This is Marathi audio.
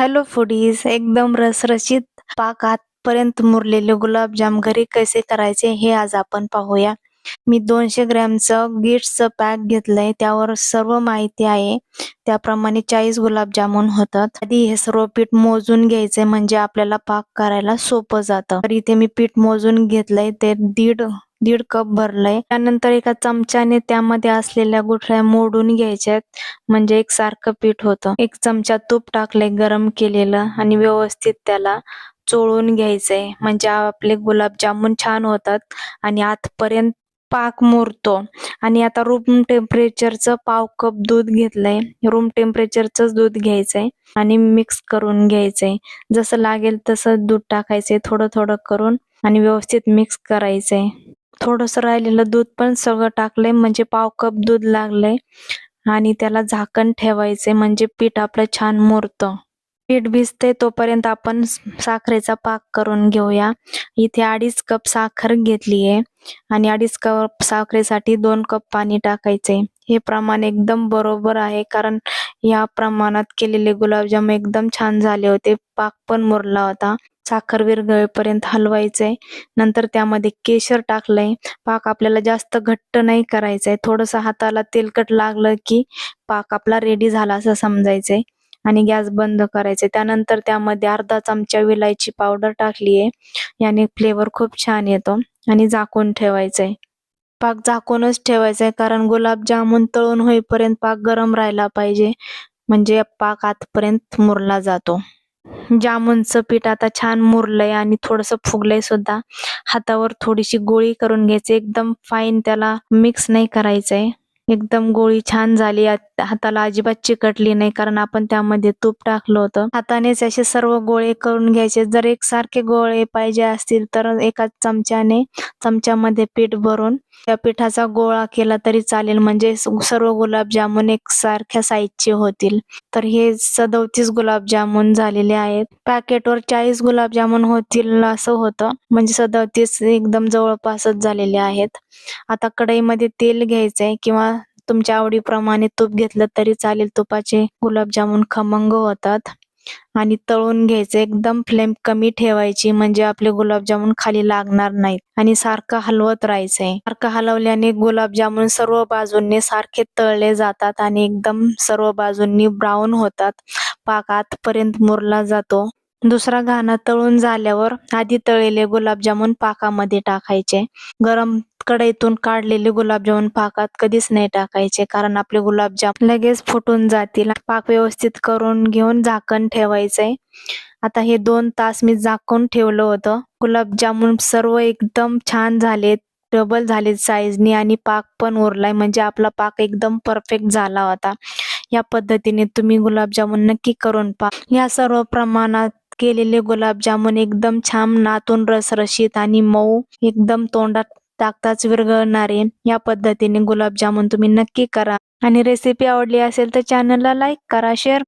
हॅलो फुडीज एकदम रसरशीत पाक आतपर्यंत मुरलेले गुलाबजाम घरी कसे करायचे हे आज आपण पाहूया. मी दोनशे ग्रॅमचं गिट्सचं पॅक घेतलंय त्यावर सर्व माहिती आहे. त्याप्रमाणे चाळीस गुलाबजामुन होतात. आधी हे सर्व पीठ मोजून घ्यायचंय म्हणजे आपल्याला पाक करायला सोपं जातं. तर इथे मी पीठ मोजून घेतलंय ते दीड दीड कप भरलाय. त्यानंतर एका चमच्याने त्यामध्ये असलेल्या गुठळ्या मोडून घ्यायच्यात. म्हणजे एक सारखं पीठ होतं. एक चमचा तूप टाकलंय गरम केलेलं आणि व्यवस्थित त्याला चोळून घ्यायचंय. म्हणजे आपले गुलाबजामुन छान होतात आणि आतपर्यंत पाक मुरतो. आणि आता रूम टेम्परेचरचं पाव कप दूध घेतलंय. रूम टेम्परेचरच दूध घ्यायचंय आणि मिक्स करून घ्यायचंय. जसं लागेल तसं दूध टाकायचंय. थोडं थोडं करून आणि व्यवस्थित मिक्स करायचंय. थोडस राहिलेलं दूध पण सगळं टाकलंय. म्हणजे पाव कप दूध लागलंय. आणि त्याला झाकण ठेवायचे म्हणजे पीठ आपलं छान मुरतं. पीठ भिजते तोपर्यंत आपण साखरेचा पाक करून घेऊया. इथे अडीच कप साखर घेतली आहे आणि अडीच कप साखरेसाठी दोन कप पाणी टाकायचे हे प्रमाण एकदम बरोबर आहे. कारण या प्रमाणात केलेले गुलाबजाम एकदम छान झाले होते. पाक पण मुरला होता. साखर विरघळेपर्यंत हलवायचंय. नंतर त्यामध्ये केशर टाकलंय. पाक आपल्याला जास्त घट्ट नाही करायचंय. थोडस हाताला तेलकट लागलं की पाक आपला रेडी झाला असं समजायचंय. आणि गॅस बंद करायचे त्यानंतर त्यामध्ये अर्धा चमचा विलायची पावडर टाकली आहे याने फ्लेवर खूप छान येतो आणि झाकून ठेवायचंय. पाक झाकूनच ठेवायचंय कारण गुलाबजामुन तळून होईपर्यंत पाक गरम राहिला पाहिजे. म्हणजे पाक आतपर्यंत मुरला जातो. जामुनचं पीठ आता छान मुरलंय आणि थोडस फुगलंय सुद्धा. हातावर थोडीशी गोळी करून घ्यायची. एकदम फाईन त्याला मिक्स नाही करायचंय. एकदम गोळी छान झाली. हाताला अजिबात चिकटली नाही कारण आपण त्यामध्ये तूप टाकलं होतं. हातानेच असे सर्व गोळे करून घ्यायचे. जर एकसारखे गोळे पाहिजे असतील तर एका चमच्याने चमच्यामध्ये पीठ भरून त्या पिठाचा गोळा केला तरी चालेल. म्हणजे सर्व गुलाबजामुन एक सारख्या साईजचे होतील. तर हे सदोतीस गुलाबजामुन झालेले आहेत. पॅकेटवर चाळीस गुलाबजामुन होतील असं होतं. म्हणजे सदोतीस एकदम जवळपासच झालेले आहेत. आता कढईमध्ये तेल घ्यायचंय किंवा तुमच्या आवडीप्रमाणे तूप घेतलं तरी चालेल. तुपाचे गुलाबजामुन खमंग होतात. आणि तळून घ्यायचे. एकदम फ्लेम कमी ठेवायची. म्हणजे आपले गुलाबजामुन खाली लागणार नाहीत. आणि सारखं हलवत राहायचंय सारखं हलवल्याने गुलाबजामुन सर्व बाजूंनी सारखे तळले जातात आणि एकदम सर्व बाजूंनी ब्राऊन होतात. पाक आतपर्यंत मुरला जातो. दुसरा घाणा तळून झाल्यावर आधी तळलेले गुलाबजामुन पाकामध्ये टाकायचे. गरम कढईतून काढलेले गुलाबजामुन पाकात कधीच नाही टाकायचे कारण आपले गुलाबजाम लगेच फुटून जातील. पाक व्यवस्थित करून घेऊन झाकण ठेवायचंय. आता हे दोन तास मी झाकून ठेवलं होतं. गुलाबजामुन सर्व एकदम छान झालेत डबल झाले साईजनी आणि पाक पण उरलाय. म्हणजे आपला पाक एकदम परफेक्ट झाला होता. या पद्धतीने तुम्ही गुलाबजामुन नक्की करून पा या सर्व प्रमाणात केलेले गुलाबजामुन एकदम छान नातून रसरशीत आणि मऊ एकदम तोंडात टाकताच विरघळणारे या पद्धतीने गुलाबजामुन तुम्ही नक्की करा. आणि रेसिपी आवडली असेल तर चॅनलला लाईक करा शेअर